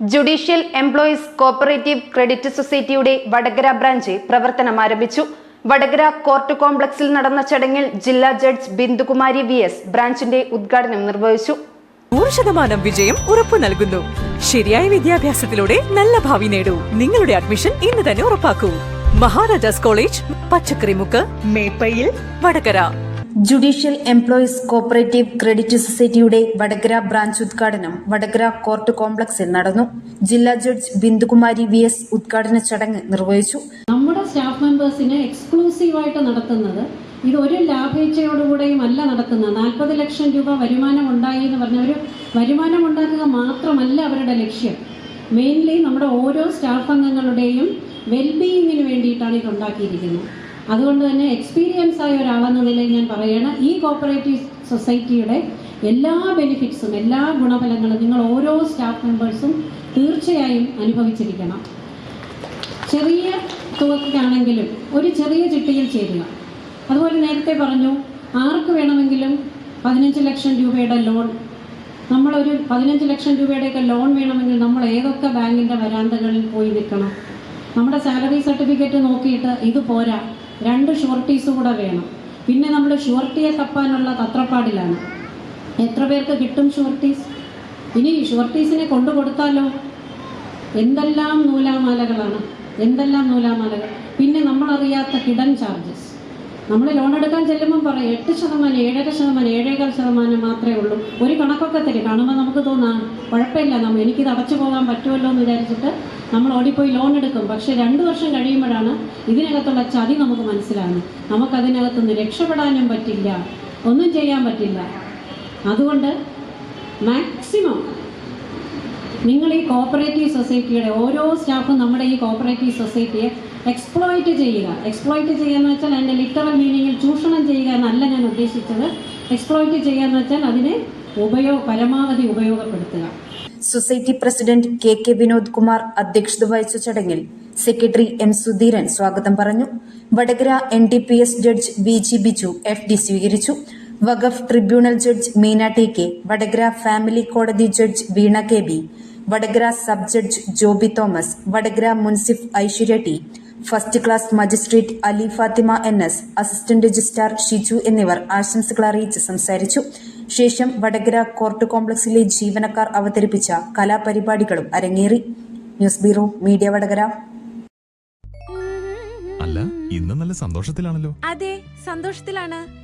Judicial employees cooperative credit സൊസൈറ്റിയുടെ Vadakara branch പ്രവർത്തനം ആരംഭിച്ചു. വടകര കോർട്ട് കോംപ്ലക്സിൽ നടന്ന ചടങ്ങിൽ ജില്ലാ ജഡ്ജ് ബിന്ദുകുമാരി വി എസ് ബ്രാഞ്ചിന്റെ ഉദ്ഘാടനം നിർവഹിച്ചു. നൂറ് ശതമാനം വിജയം ഉറപ്പു നൽകുന്നു. ശരിയായ വിദ്യാഭ്യാസത്തിലൂടെ നല്ല ഭാവി നേടൂ. നിങ്ങളുടെ അഡ്മിഷൻ ഇന്ന് തന്നെ ഉറപ്പാക്കൂ. Maharajas college Pachakkarimukku Meppayil Vadakara. Judicial employees cooperative credit സൊസൈറ്റിയുടെ വടകര ബ്രാഞ്ച് ഉദ്ഘാടനം വടകര കോർട്ട് കോംപ്ലക്സിൽ നടന്നു. ജില്ലാ ജഡ്ജ് ബിന്ദുകുമാരി വി എസ് ഉദ്ഘാടന ചടങ്ങ് നിർവഹിച്ചു. നമ്മുടെ സ്റ്റാഫ് മെമ്പേഴ്സിനെ എക്സ്ക്ലൂസീവായിട്ട് നടത്തുന്നത് ഇത് ഒരു ലാഭേച്ഛയോടുകൂടെയും അല്ല നടത്തുന്നത്. നാൽപ്പത് ലക്ഷം രൂപ വരുമാനം ഉണ്ടായി എന്ന് പറഞ്ഞ ഒരു വരുമാനം ഉണ്ടാക്കുക മാത്രമല്ല അവരുടെ ലക്ഷ്യം. മെയിൻലി നമ്മുടെ ഓരോ സ്റ്റാഫ് അംഗങ്ങളുടെയും വെൽബീയിങ്ങിന് വേണ്ടിയിട്ടാണ് ഇത് ഉണ്ടാക്കിയിരിക്കുന്നത് അതുകൊണ്ട് തന്നെ എക്സ്പീരിയൻസ് ആയ ഒരാളെന്ന നിലയിൽ ഞാൻ പറയുകയാണ് ഈ കോപ്പറേറ്റീവ് സൊസൈറ്റിയുടെ എല്ലാ ബെനിഫിറ്റ്സും എല്ലാ ഗുണഫലങ്ങളും നിങ്ങൾ ഓരോ സ്റ്റാഫ് മെമ്പേഴ്സും തീർച്ചയായും അനുഭവിച്ചിരിക്കണം. ചെറിയ തുകക്കാണെങ്കിലും ഒരു ചെറിയ ചിട്ടിയിൽ ചേരുക. അതുപോലെ നേരത്തെ പറഞ്ഞു ആർക്ക് വേണമെങ്കിലും പതിനഞ്ച് ലക്ഷം രൂപയുടെ ലോൺ നമ്മളൊരു പതിനഞ്ച് ലക്ഷം രൂപയുടെയൊക്കെ ലോൺ വേണമെങ്കിൽ നമ്മൾ ഏതൊക്കെ ബാങ്കിന്റെ വരാന്തകളിൽ പോയി നിൽക്കണം? നമ്മുടെ സാലറി സർട്ടിഫിക്കറ്റ് നോക്കിയിട്ട് ഇത് പോരാ. രണ്ട് ഷോർട്ടീസും കൂടെ വേണം. പിന്നെ നമ്മൾ ഷുവർട്ടിയെ തപ്പാനുള്ള തത്രപ്പാടിലാണ്. എത്ര പേർക്ക് കിട്ടും ഷുവർട്ടീസ് ഇനി ഷുവർട്ടീസിനെ കൊണ്ടു കൊടുത്താലോ? എന്തെല്ലാം നൂലാമാലകളാണ്? എന്തെല്ലാം നൂലാമാലകൾ? പിന്നെ നമ്മളറിയാത്ത ഹിഡൻ ചാർജസ് നമ്മൾ ലോൺ എടുക്കാൻ ചെല്ലുമ്പം പറയും എട്ട് ശതമാനം ഏഴര ശതമാനം ഏഴേകാൽ ശതമാനം മാത്രമേ ഉള്ളൂ. ഒരു കണക്കൊക്കെ തരും. കാണുമ്പോൾ നമുക്ക് തോന്നാം കുഴപ്പമില്ല നമ്മൾ എനിക്കിത് അടച്ചു പോകാൻ പറ്റുമല്ലോ എന്ന് വിചാരിച്ചിട്ട് നമ്മൾ ഓടിപ്പോയി ലോൺ എടുക്കും. പക്ഷേ രണ്ട് വർഷം കഴിയുമ്പോഴാണ് ഇതിനകത്തുള്ള ചതി നമുക്ക് മനസ്സിലാകുന്നത്. നമുക്കതിനകത്തുനിന്ന് രക്ഷപ്പെടാനും പറ്റില്ല ഒന്നും ചെയ്യാൻ പറ്റില്ല. അതുകൊണ്ട് മാക്സിമം നിങ്ങൾ ഈ കോപ്പറേറ്റീവ് സൊസൈറ്റിയുടെ ഓരോ സ്റ്റാഫും നമ്മുടെ ഈ കോപ്പറേറ്റീവ് സൊസൈറ്റിയെ എക്സ്പ്ലോയിറ്റ് ചെയ്യുക. എക്സ്പ്ലോയിറ്റ് ചെയ്യുക എന്ന് വെച്ചാൽ അതിന്റെ ലിറ്ററൽ മീനിങ്ങിൽ ചൂഷണം ചെയ്യുക എന്നല്ല ഞാൻ ഉദ്ദേശിച്ചത്. എക്സ്പ്ലോയിറ്റ് ചെയ്യുക എന്ന് വെച്ചാൽ അതിനെ ഉപയോഗ പരമാവധി ഉപയോഗപ്പെടുത്തുക. Society president K K Vinod Kumar അധ്യക്ഷത വഹിച്ച ചടങ്ങിൽ സെക്രട്ടറി എം സുധീരൻ സ്വാഗതം പറഞ്ഞു. Vadakara N D P S judge V G Biju F D സ്വീകരിച്ചു. Waqf tribunal judge Meena T K Vadakara family കോടതി judge Veena K B Vadakara sub judge Joby Thomas Vadakara munsif Aishwarya T first class magistrate Ali Fathima N S assistant registrar Shiju എന്നിവർ ആശംസകൾ അറിയിച്ച് സംസാരിച്ചു. ശേഷം Vadakara court കോംപ്ലക്സിലെ ജീവനക്കാർ അവതരിപ്പിച്ച കലാപരിപാടികളും അരങ്ങേറി. News bureau media Vadakara. അല്ല ഇന്ന് നല്ല സന്തോഷത്തിലാണല്ലോ. അതെ സന്തോഷത്തിലാണ്.